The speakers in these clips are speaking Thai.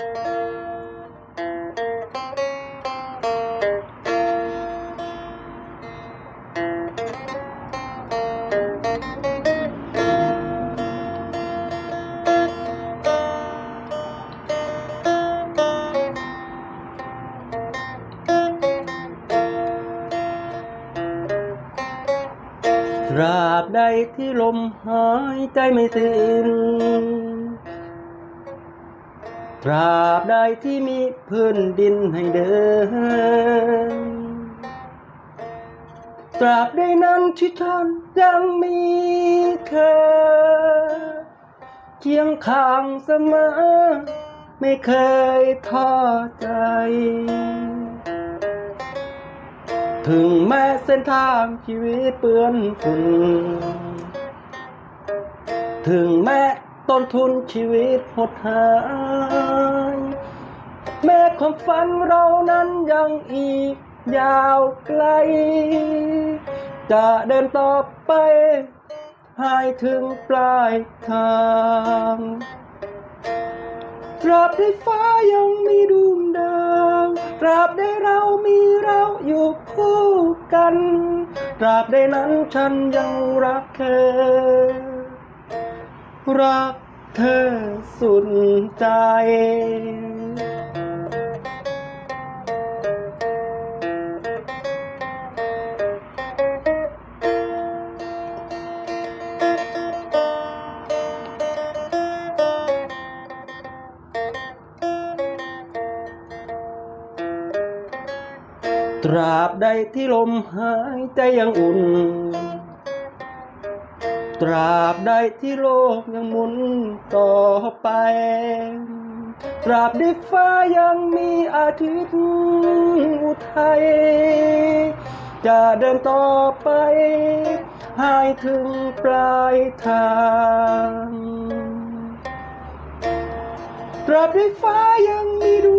ราบใดที่ลมหายใจไม่สิ้น ตราบใดที่มีพื้นดินให้เดิน ตราบใดนั้นที่ท่านยังมีเธอเคียงข้างเสมอ ไม่เคยท้อใจ ถึงแม้เส้นทางชีวิตเปื้อนฝุ่นถึงแม้ต้นทุนชีวิตหดหาย แม้ความฝันเรานั้นยังอีกยาวไกล จะเดินต่อไป ให้ถึงปลายทางตราบใดฟ้ายังมีดวงดาวตราบใดเรามีเราอยู่คู่กันตราบใดนั้นฉันยังรักเธอ รักเธอสุดใจ ตราบใดที่ลมหายใจยังอุ่น ตราบใดที่โลกยังหมุนต่อไป ตราบใดฟ้ายังมีอาทิตย์อุทัย จะเดินต่อไปให้ถึงปลายทางตราบใดฟ้ายังมีดว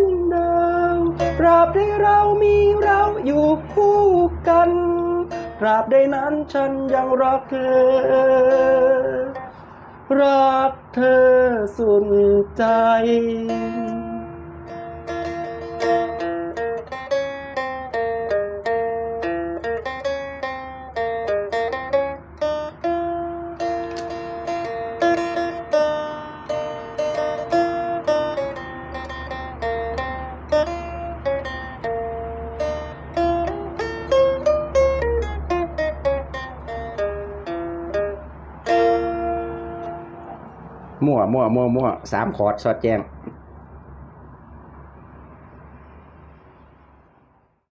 ตราบใดเรามีเราอยู่คู่กันตราบใดนั้นฉันยังรักเธอ รักเธอสุดใจ มั่วมั่วมั่วมั่วสามขอดสอดแจง